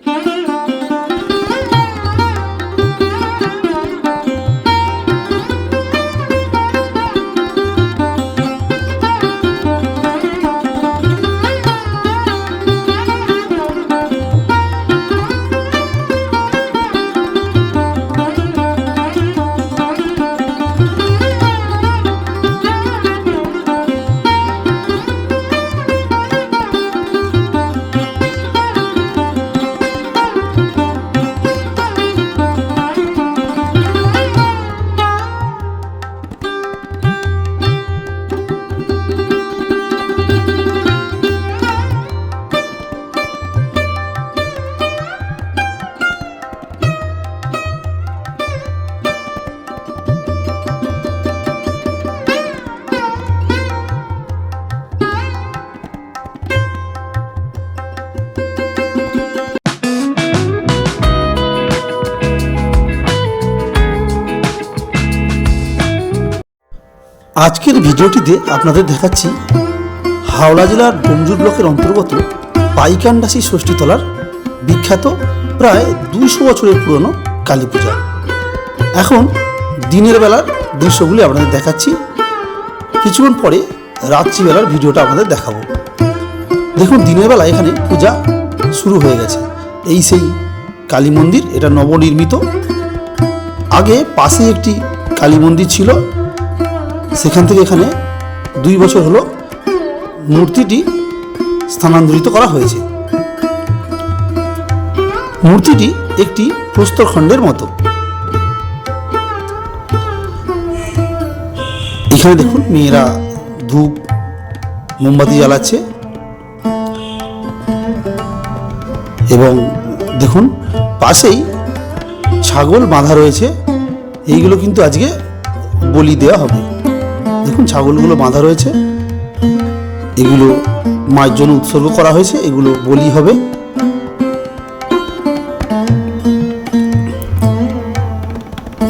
Mm-hmm. আজকের ভিডিওটিতে আপনাদের দেখাচ্ছি হাওড়া জেলার ডোমজুর ব্লকের অন্তর্গত পাইকান্ডাসি ষষ্ঠীতলার বিখ্যাত প্রায় দুইশো বছরের পুরনো কালী পূজা। এখন দিনের বেলার দৃশ্যগুলি আপনাদের দেখাচ্ছি। কিছুক্ষণ পরে রাত্রিবেলার ভিডিওটা আপনাদের দেখাবো। দেখুন, দিনের বেলা এখানে পূজা শুরু হয়ে গেছে। এই সেই কালী মন্দির, এটা নবনির্মিত। আগে পাশে একটি কালী মন্দির ছিল। সেখান থেকে এখানে দুই বছর হলো মূর্তিটি স্থানান্তরিত করা হয়েছে। মূর্তিটি একটি প্রস্তরখণ্ডের মতো। এখানে দেখুন মেয়েরা ধূপ, মোমবাতি জ্বালাচ্ছে। এবং দেখুন পাশেই ছাগল বাঁধা রয়েছে। এইগুলো কিন্তু আজকে বলি দেওয়া হবে। দেখুন, ছাগলগুলো বাঁধা রয়েছে। এগুলো মায়ের জন্য উৎসর্গ করা হয়েছে, এগুলো বলি হবে।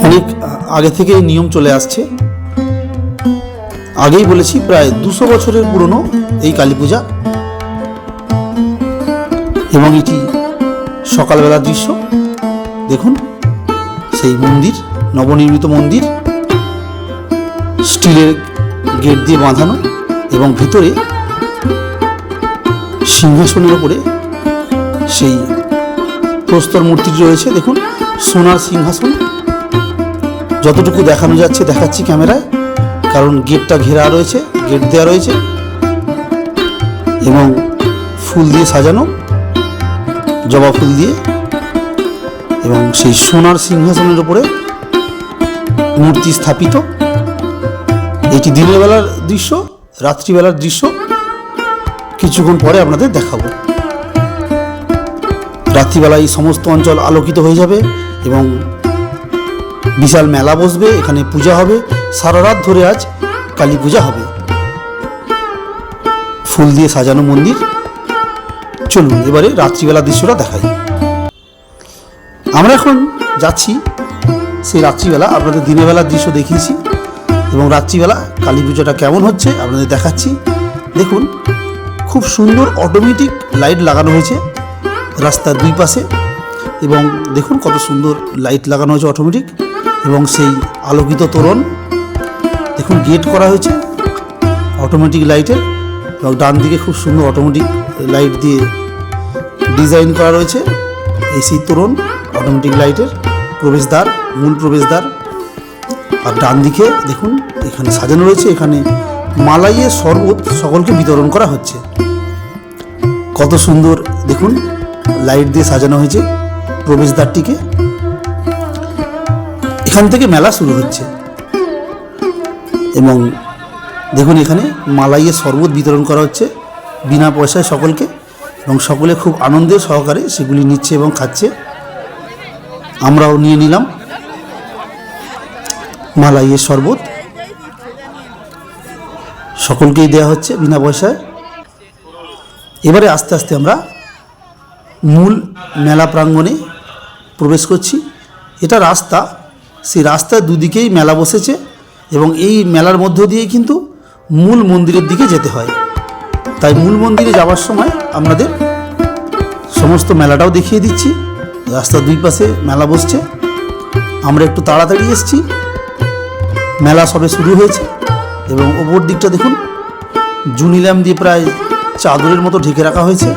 অনেক আগে থেকে নিয়ম চলে আসছে। আগেই বলেছি, প্রায় দুশো বছরের পুরনো এই কালী পূজা। এবং এটি সকালবেলার দৃশ্য। দেখুন, সেই মন্দির, নবনির্মিত মন্দির। স্টিলের গেট দিয়ে বাঁধানো এবং ভিতরে সিংহাসনের ওপরে সেই প্রস্তর মূর্তিটি রয়েছে। দেখুন, সোনার সিংহাসন। যতটুকু দেখানো যাচ্ছে, দেখাচ্ছি ক্যামেরায়, কারণ গেটটা ঘেরা রয়েছে, গেট দেওয়া রয়েছে, এবং ফুল দিয়ে সাজানো, জবা ফুল দিয়ে, এবং সেই সোনার সিংহাসনের ওপরে মূর্তি স্থাপিত। এটি দিনের বেলার দৃশ্য, রাত্রিবেলার দৃশ্য। কিছুক্ষণ পরে আপনাদের দেখাবো। রাত্রিবেলায় সমস্ত অঞ্চল আলোকিত হয়ে যাবে এবং বিশাল মেলা বসবে, এখানে পূজা হবে। সারা রাত ধরে আজ কালী পূজা হবে। ফুল দিয়ে সাজানো মন্দির। চলুন, এবারে রাত্রিবেলা দৃশ্যটা দেখাই। আমরা এখন যাচ্ছি। সেই রাত্রিবেলা আপনাদের দিনের বেলার দৃশ্য দেখিয়েছি। এবং রাত্রিবেলা কালী পুজোটা কেমন হচ্ছে আপনাদের দেখাচ্ছি। দেখুন, খুব সুন্দর অটোমেটিক লাইট লাগানো হয়েছে রাস্তার দুই পাশে এবং দেখুন কত সুন্দর লাইট লাগানো হয়েছে অটোমেটিক এবং সেই আলোকিত তোরণ। দেখুন গেট করা হয়েছে অটোমেটিক লাইটের এবং ডান দিকে খুব সুন্দর অটোমেটিক লাইট দিয়ে ডিজাইন করা রয়েছে। এসি তোরণ অটোমেটিক লাইটের প্রবেশদ্বার, মূল প্রবেশদ্বার। আর ডান দিকে দেখুন, এখানে সাজানো রয়েছে, এখানে মালাইয়ের শরবত সকলকে বিতরণ করা হচ্ছে। কত সুন্দর, দেখুন, লাইট দিয়ে সাজানো হয়েছে প্রবেশদ্বারটিকে। এখান থেকে মেলা শুরু হচ্ছে। এবং দেখুন, এখানে মালাইয়ের শরবত বিতরণ করা হচ্ছে বিনা পয়সায় সকলকে এবং সকলে খুব আনন্দের সহকারে সেগুলি নিচ্ছে এবং খাচ্ছে। আমরাও নিয়ে নিলাম। মালাইয়ের শরবত। সকলকেই দেওয়া হচ্ছে বিনা পয়সায়। এবারে আস্তে আস্তে আমরা মূল মেলা প্রাঙ্গণে প্রবেশ করছি। এটা রাস্তা। সেই রাস্তার দুদিকেই মেলা বসেছে এবং এই মেলার মধ্য দিয়ে কিন্তু মূল মন্দিরের দিকে যেতে হয়। তাই মূল মন্দিরে যাওয়ার সময় আপনাদের সমস্ত মেলাটাও দেখিয়ে দিচ্ছি। রাস্তার দুই পাশে মেলা বসছে। আমরা একটু তাড়াতাড়ি এসেছি। মেলা সবে শুরু হয়েছে এবং ওপর দিকটা দেখুন, জুনি ল্যাম্প দিয়ে প্রায় চাদরের মতো ঢেকে রাখা হয়েছে।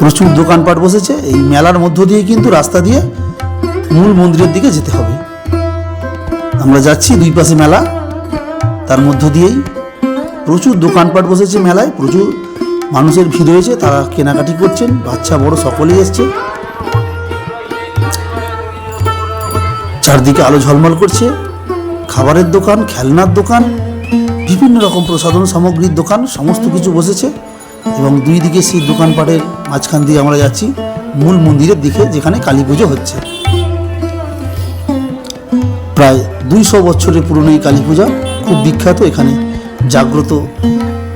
প্রচুর দোকানপাট বসেছে, এই মেলার মধ্য দিয়ে কিন্তু রাস্তা দিয়ে মূল মন্দিরের দিকে যেতে হবে। আমরা যাচ্ছি দুই পাশে মেলা, তার মধ্য দিয়েই প্রচুর দোকানপাট বসেছে মেলায়, প্রচুর মানুষের ভিড় হয়েছে তারা কেনাকাটি করছেন, বাচ্চা, বড় সকলেই এসছে। চারদিকে আলো ঝলমল করছে। খাবারের দোকান, খেলনার দোকান, বিভিন্ন রকম প্রসাধন সামগ্রীর দোকান, সমস্ত কিছু বসেছে। এবং দুই দিকে সেই দোকানপাটের মাঝখান দিয়ে আমরা যাচ্ছি, মূল মন্দিরের দিকে, যেখানে কালী পুজো হচ্ছে। প্রায় দুইশো বছরের পুরনো এই কালী পূজা, খুব বিখ্যাত এখানে। জাগ্রত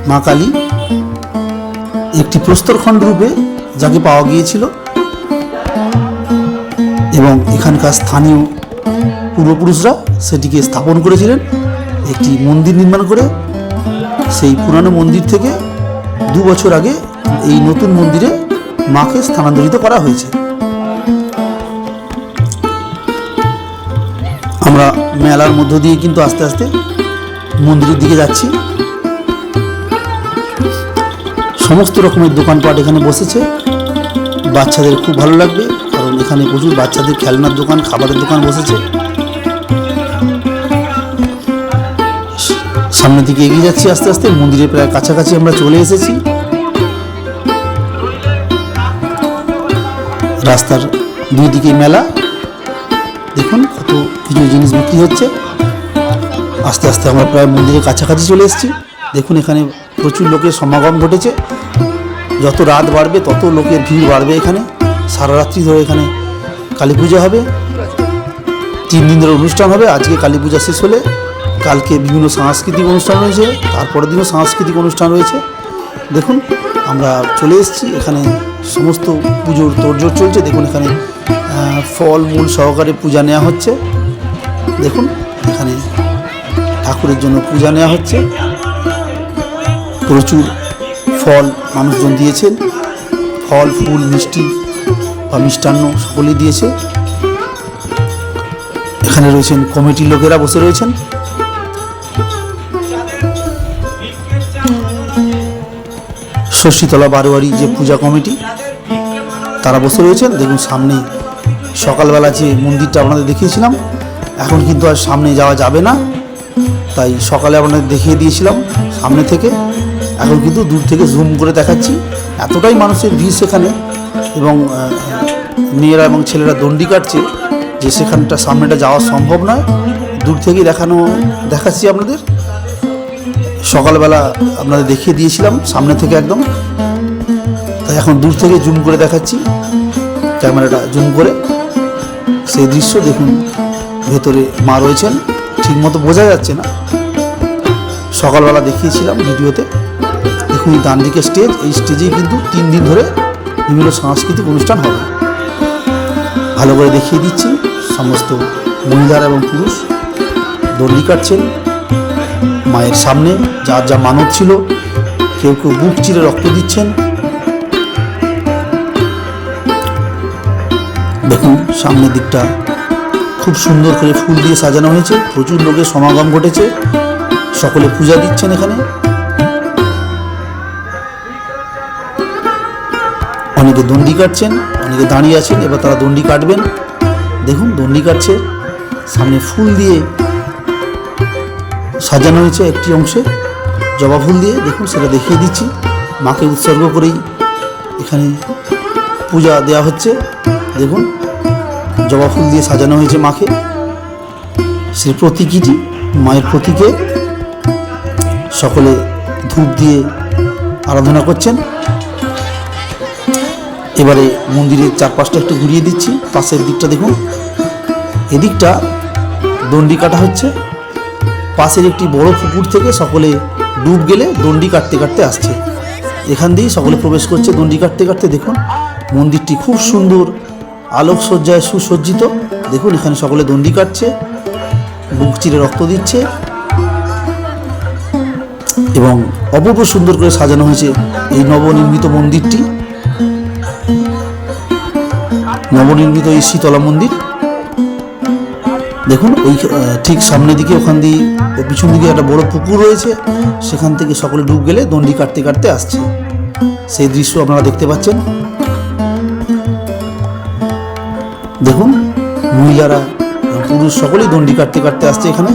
মা কালী, একটি প্রস্তরখণ্ড রূপে যাকে পাওয়া গিয়েছিল। এবং এখানকার স্থানীয় পূর্বপুরুষরা সেটিকে স্থাপন করেছিলেন, একটি মন্দির নির্মাণ করে। সেই পুরানো মন্দির থেকে দু বছর আগে এই নতুন মন্দিরে মাকে স্থানান্তরিত করা হয়েছে। আমরা মেলার মধ্য দিয়ে কিন্তু আস্তে আস্তে মন্দিরের দিকে যাচ্ছি। সমস্ত রকমের দোকানপাট এখানে বসেছে। বাচ্চাদের খুব ভালো লাগবে। এখানে প্রচুর বাচ্চাদের খেলনার দোকান, খাবারের দোকান বসেছে। সামনের দিকে এগিয়ে যাচ্ছি আস্তে আস্তে, মন্দিরের প্রায় কাছাকাছি আমরা চলে এসেছি। রাস্তার দুই দিকে মেলা। দেখুন কত কিছু জিনিস বিক্রি হচ্ছে। আস্তে আস্তে আমরা প্রায় মন্দিরের কাছাকাছি চলে এসেছি। দেখুন এখানে প্রচুর লোকের সমাগম ঘটেছে। যত রাত বাড়বে, তত লোকের ভিড় বাড়বে এখানে। সারা রাত্রি ধরে এখানে কালী পুজো হবে। তিন দিন ধরে অনুষ্ঠান হবে। আজকে কালী পূজা শেষ হলে কালকে বিভিন্ন সাংস্কৃতিক অনুষ্ঠান রয়েছে। তারপরের দিনও সাংস্কৃতিক অনুষ্ঠান রয়েছে। দেখুন, আমরা চলে এসেছি। এখানে সমস্ত পুজোর তোড়জোড় চলছে। দেখুন, এখানে ফল মূল সহকারে পূজা নেওয়া হচ্ছে। দেখুন, এখানে ঠাকুরের জন্য পূজা নেওয়া হচ্ছে। প্রচুর ফল মানুষজন দিয়েছেন। ফল, ফুল, মিষ্টি বা মিষ্টান্ন সকলেই দিয়েছে। এখানে রয়েছেন কমিটির লোকেরা বসে রয়েছেন। ষষ্ঠীতলা বারোয়ারি যে পূজা কমিটি, তারা বসে রয়েছেন। দেখুন, সামনে সকালবেলা যে মন্দিরটা আপনাদের দেখিয়েছিলাম, এখন কিন্তু আর সামনে যাওয়া যাবে না। তাই সকালে আপনাদের দেখিয়ে দিয়েছিলাম সামনে থেকে। এখন কিন্তু দূর থেকে জুম করে দেখাচ্ছি। এতটাই মানুষের ভিড় সেখানে এবং মেয়েরা এবং ছেলেরা দণ্ডি কাটছে যে সেখানটা সামনেটা যাওয়া সম্ভব নয়। দূর থেকেই দেখানো, দেখাচ্ছি আপনাদের। সকালবেলা আপনাদের দেখিয়ে দিয়েছিলাম, সামনে থেকে একদম। তাই এখন দূর থেকে জুম করে দেখাচ্ছি, ক্যামেরাটা জুম করে। সেই দৃশ্য দেখুন, ভেতরে মা রয়েছেন। ঠিকমতো বোঝা যাচ্ছে না। সকালবেলা দেখিয়েছিলাম ভিডিওতে। দেখুন ডান দিকে স্টেজ, এই স্টেজেই কিন্তু তিন দিন ধরে বিভিন্ন সাংস্কৃতিক অনুষ্ঠান হবে। ভালো করে দেখিয়ে দিচ্ছি। সমস্ত মহিলারা এবং পুরুষ দণ্ডি কাটছেন। মায়ের সামনে যার যা মানত ছিল, কেউ কেউ বুক চিরে রক্ত দিচ্ছেন। দেখুন, সামনের দিকটা খুব সুন্দর করে ফুল দিয়ে সাজানো হয়েছে। প্রচুর লোকের সমাগম ঘটেছে। সকলে পূজা দিচ্ছেন এখানে। অনেকে দণ্ডি কাটছেন, অনেকে দাঁড়িয়ে আছেন, এবার তারা দণ্ডি কাটবেন। দেখুন, দণ্ডি কাটছে, সামনে ফুল দিয়ে সাজানো হয়েছে একটি অংশে, জবা ফুল দিয়ে, দেখুন, সেটা দেখিয়ে দিচ্ছি। মাকে উৎসর্গ করেই এখানে পূজা দেওয়া হচ্ছে। দেখুন, জবা ফুল দিয়ে সাজানো হয়েছে মাকে। সে প্রতীকীটি, মায়ের প্রতীকে সকলে ধূপ দিয়ে আরাধনা করছেন। এবারে মন্দিরের চারপাশটা একটু ঘুরিয়ে দিচ্ছি। পাশের দিকটা দেখুন। এদিকটা দণ্ডি কাটা হচ্ছে। পাশের একটি বড় পুকুর থেকে সকলে ডুব গেলে দণ্ডি কাটতে কাটতে আসছে। এখান দিয়েই সকলে প্রবেশ করছে দণ্ডি কাটতে কাটতে। দেখুন, মন্দিরটি খুব সুন্দর, আলোকসজ্জায় সুসজ্জিত। দেখুন, এখানে সকলে দণ্ডি কাটছে, বুক চিরে রক্ত দিচ্ছে এবং অপূর্ব সুন্দর করে সাজানো হয়েছে এই নবনির্মিত মন্দিরটি। নবনির্মিত এই শীতলা মন্দির। দেখুন, ওই ঠিক সামনের দিকে, ওখান দিয়ে পিছন দিকে একটা বড় পুকুর রয়েছে। সেখান থেকে সকলে ডুব গেলে দণ্ডি কাটতে কাটতে আসছে। সেই দৃশ্য আপনারা দেখতে পাচ্ছেন। দেখুন, মহিলারা, পুরুষ সকলেই দণ্ডি কাটতে কাটতে আসছে এখানে।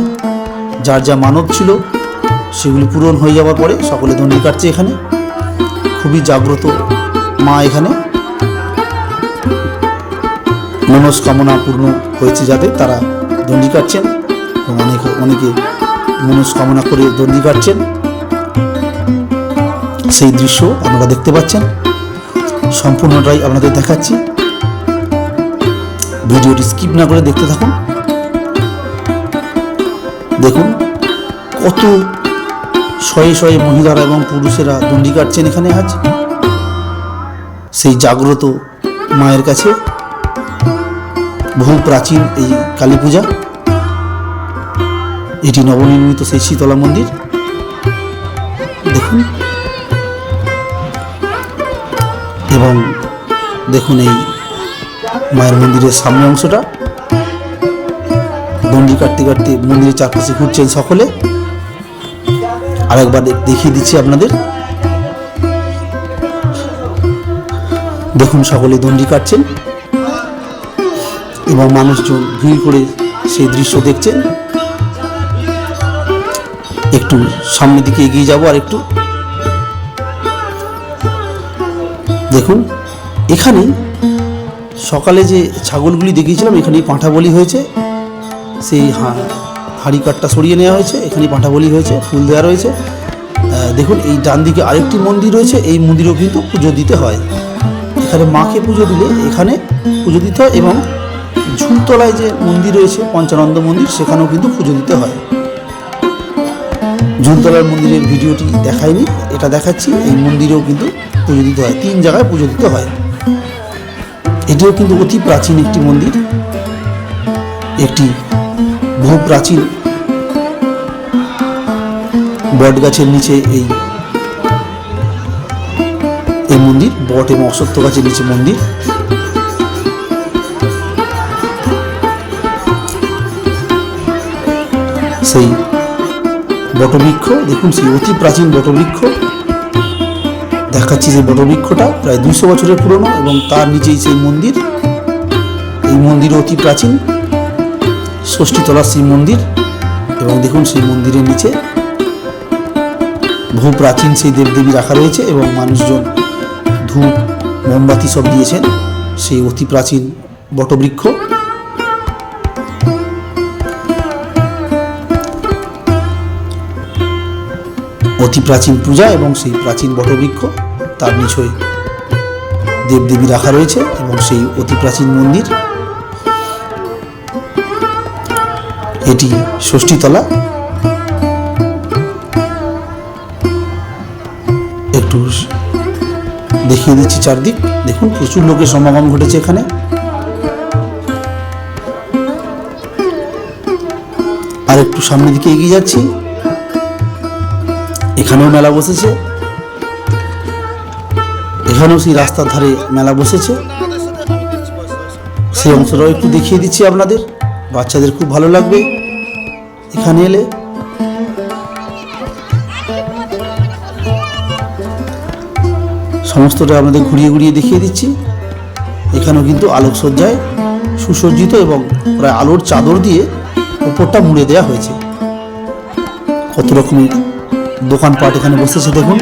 যার যা মানব ছিল, সেগুলি পূরণ হয়ে যাওয়ার পরে সকলে দণ্ডি কাটছে এখানে। খুবই জাগ্রত মা এখানে। মনস্কামনা পূর্ণ হয়েছে যাতে তারা দণ্ডি কাটছেন এবং অনেকে অনেকে মনস্কামনা করে দণ্ডি কাটছেন। সেই দৃশ্য আপনারা দেখতে পাচ্ছেন। সম্পূর্ণটাই আপনাদের দেখাচ্ছি। ভিডিওটি স্কিপ না করে দেখতে থাকুন। দেখুন কত শয়ে শয়ে মহিলারা এবং পুরুষেরা দণ্ডি কাটছেন এখানে আজ। সেই জাগ্রত মায়ের কাছে বহু প্রাচীন এই কালী পূজা। এটি নবনির্মিত সেই শীতলা মন্দির। দেখুন। এবং দেখুন এই মায়ের মন্দিরের সামনে অংশটা। দণ্ডি কাটতে কাটতে মন্দিরের চারপাশে ঘুরছেন সকলে। আরেকবার দেখ- দেখিয়ে দিচ্ছি আপনাদের। দেখুন সকলে দণ্ডি কাটছেন। এবং মানুষজন ভিড় করে সেই দৃশ্য দেখছেন একটু সামনের দিকে এগিয়ে যাব আর একটু। দেখুন, এখানে সকালে যে ছাগলগুলি দেখিয়েছিলাম এখানে পাঁঠা বলি হয়েছে। সেই হাঁড়ি কাঠটা সরিয়ে নেওয়া হয়েছে এখানে পাঁঠা বলি হয়েছে, ফুল দেওয়া রয়েছে। দেখুন, এই ডান দিকে আরেকটি মন্দির রয়েছে, এই মন্দিরেও কিন্তু পুজো দিতে হয়। এখানে মাকে পুজো দিলে এখানে পুজো দিতে হয় এবং ঝুলতলায় যে মন্দির রয়েছে, পঞ্চানন্দ মন্দির, সেখানেও কিন্তু পুজো দিতে হয়। ঝুলতলার মন্দিরের ভিডিওটি দেখাইনি, এটা দেখাচ্ছি, এই মন্দিরেও কিন্তু পুজো দিতে হয়, তিন জায়গায় পুজো দিতে হয়। এটিও কিন্তু অতি প্রাচীন একটি মন্দির, একটি বহু প্রাচীন বট গাছের নিচে এই এই মন্দির, বট এবং অশ্বত্থ গাছের নিচে মন্দির। সেই বটবৃক্ষ, দেখুন সেই অতি প্রাচীন বটবৃক্ষ। দেখাচ্ছি যে বটবৃক্ষটা প্রায় দুইশো বছরের পুরনো এবং তার নিচেই সেই মন্দির। এই মন্দির অতি প্রাচীন। ষষ্ঠীতলার সেই মন্দির এবং দেখুন সেই মন্দিরের নিচে বহু প্রাচীন সেই দেবদেবী রাখা রয়েছে এবং মানুষজন ধূপ, মোমবাতি সব দিয়েছেন। সেই অতি প্রাচীন বটবৃক্ষ। অতি প্রাচীন পূজা এবং সেই প্রাচীন বটবৃক্ষ তার নিচয় দেবদেবী রাখা রয়েছে এবং সেই অতি প্রাচীন মন্দির। এটি ষষ্ঠীতলা। একটু দেখিয়ে দিচ্ছি চারদিক। দেখুন, প্রচুর লোকের সমাগম ঘটেছে এখানে। আর একটু সামনের দিকে এগিয়ে যাচ্ছি। এখানেও মেলা বসেছে। এখানেও সেই রাস্তার ধারে মেলা বসেছে। সেই অংশটাও একটু দেখিয়ে দিচ্ছি আপনাদের। বাচ্চাদের খুব ভালো লাগবে। এখানে এলে সমস্তটা আপনাদের ঘুরিয়ে ঘুরিয়ে দেখিয়ে দিচ্ছি। এখানেও কিন্তু আলোকসজ্জায় সুসজ্জিত এবং প্রায় আলোর চাদর দিয়ে উপরটা মুড়ে দেওয়া হয়েছে। কত রকমের দোকানপাট এখানে বসেছে দেখুন।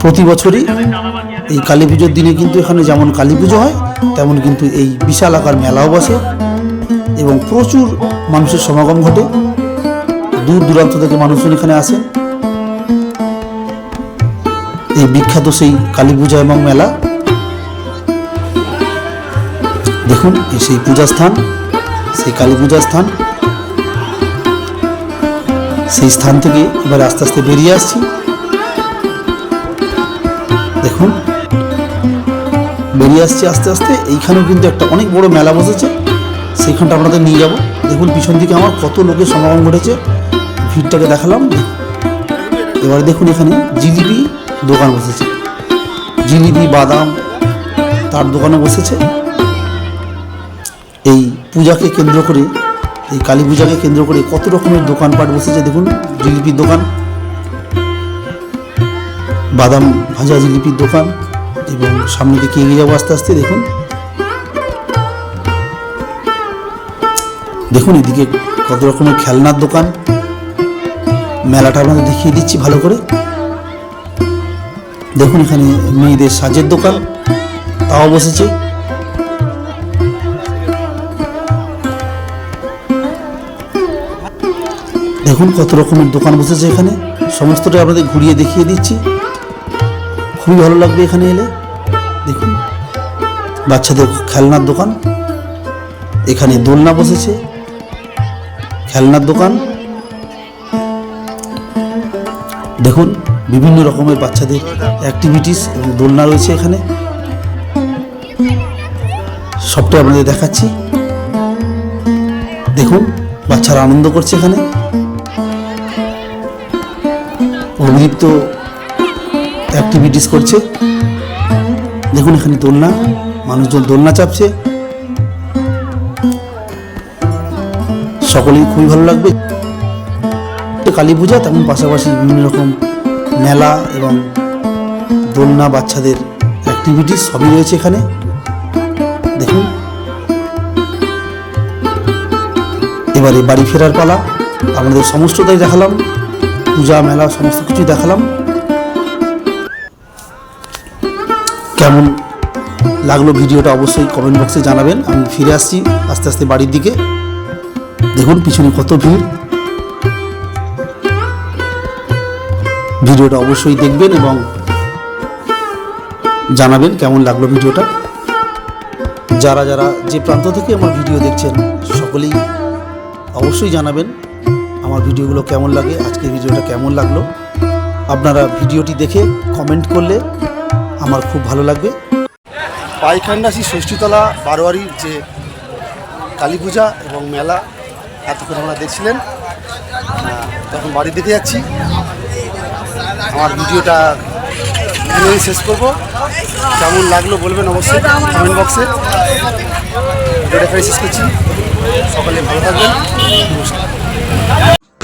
প্রতি বছরই এই কালী পুজোর দিনে কিন্তু এখানে যেমন কালী পুজো হয়, তেমন কিন্তু এই বিশাল আকার মেলাও বসে এবং প্রচুর মানুষের সমাগম ঘটে। দূর দূরান্ত থেকে মানুষজন এখানে আসে। এই বিখ্যাত সেই কালী পূজা এবং মেলা। দেখুন সেই পূজা স্থান, সেই কালী পূজা স্থান। সেই স্থান থেকে এবার আস্তে আস্তে বেরিয়ে আসছি। দেখুন। বেরিয়ে আসছি আস্তে আস্তে। এইখানেও কিন্তু একটা অনেক বড় মেলা বসেছে। সেইখানটা আপনাদের নিয়ে যাব। দেখুন, পিছন দিকে আমার কত লোকের সমাগম ঘটেছে। ভিড়টাকে দেখালাম। এবার দেখুন, এখানে জিলিপি দোকান বসেছে। জিলিপি, বাদাম তার দোকানে বসেছে। এই পূজাকে কেন্দ্র করে এই কালী পূজাকে কেন্দ্র করে কত রকমের দোকানপাট বসেছে দেখুন, জিলিপির দোকান, বাদাম ভাজা জিলিপির দোকান, এবং সামনে দিকে এগিয়ে যাব আস্তে আস্তে, দেখুন। দেখুন এদিকে কত রকমের খেলনার দোকান মেলাটা আপনাদের দেখিয়ে দিচ্ছি ভালো করে। দেখুন এখানে মেয়েদের সাজের দোকান, তাও বসেছে। দেখুন কত রকমের দোকান বসেছে এখানে। সমস্তটাই আপনাদের ঘুরিয়ে দেখিয়ে দিচ্ছি। খুবই ভালো লাগবে এখানে এলে। দেখুন, বাচ্চাদের খেলনার দোকান। এখানে দোলনা বসেছে। খেলনার দোকান। দেখুন, বিভিন্ন রকমের বাচ্চাদের অ্যাক্টিভিটিস এবং দোলনা রয়েছে এখানে। সবটাই আপনাদের দেখাচ্ছি। দেখুন, বাচ্চারা আনন্দ করছে এখানে। অভিদীপ্ত অ্যাক্টিভিটিস করছে। দেখুন এখানে দোলনা, মানুষজন দোলনা চাপছে। সকলেই খুবই ভালো লাগবে। কালী পূজা, তেমন পাশাপাশি বিভিন্ন রকম মেলা এবং দোলনা বাচ্চাদের অ্যাক্টিভিটিস সবই রয়েছে এখানে। দেখুন। এবারে বাড়ি ফেরার পালা, আপনাদের সমস্তটাই দেখালাম। পূজা, মেলা, সমস্ত কিছু দেখালাম। কেমন লাগল ভিডিওটা অবশ্যই কমেন্ট বক্সে জানাবেন। আমি ফিরে আসছি আস্তে আস্তে বাড়ির দিকে। দেখুন, পিছনে কত ভিড়। ভিডিওটা অবশ্যই দেখবেন এবং জানাবেন কেমন লাগল ভিডিওটা। যারা যারা যে প্রান্ত থেকে আমার ভিডিও দেখছেন, সকলেই অবশ্যই জানাবেন। আমার ভিডিওগুলো কেমন লাগে, আজকের ভিডিওটা কেমন লাগল, আপনারা ভিডিওটি দেখে কমেন্ট করলে আমার খুব ভালো লাগবে। পাইখান্ডাসি ষষ্ঠীতলা বারোয়ারির যে কালী পূজা এবং মেলা, এতক্ষণ আমরা দেখছিলেন। তখন বাড়ি দিকে যাচ্ছি। আমার ভিডিওটা এখানেই শেষ করব। কেমন লাগল বলবেন অবশ্যই কমেন্ট বক্সে ভিডিওটা এখানে শেষ করছি। সকলে ভালো থাকবেন। নমস্কার।